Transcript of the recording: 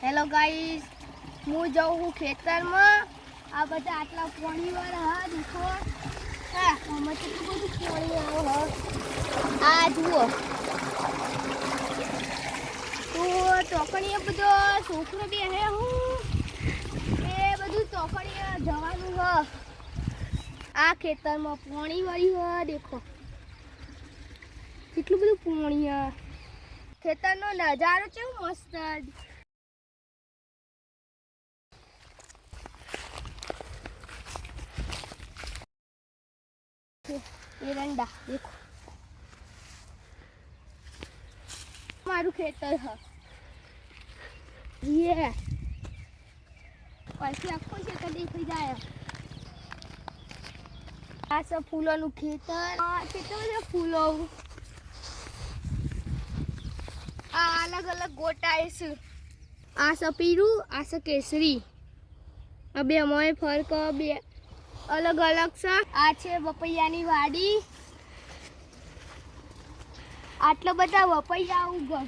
Hello guys હું જાઉં છું ખેતરમાં. આ બધા આટલા પાણી વાળા હા દેખો હા, આમાં કેટલું બધું પાણી આવે હ. આ જુઓ. તો ચોકડીએ બધો છોકરો બે હે હું. એ બધું ચોકડીએ જવાનું, હ. આ ખેતરમાં પાણી વાળી હ, દેખો. કેટલું બધું પાણી, હ. ખેતરનો નજારો કેવો મસ્ત દેખો મારું ખેતર હ યે પછી આખું ખેતર આ છે ફૂલોનું ખેતર આ કેટલા બધા ફૂલો આ અલગ અલગ ગોટાએ છે આ પીળું આ સ કેસરી આ બે મોય ફરક બે અલગ અલગ છે. આ છે વપૈયાની વાડી. આટલા બધા વપૈયા ઉગમ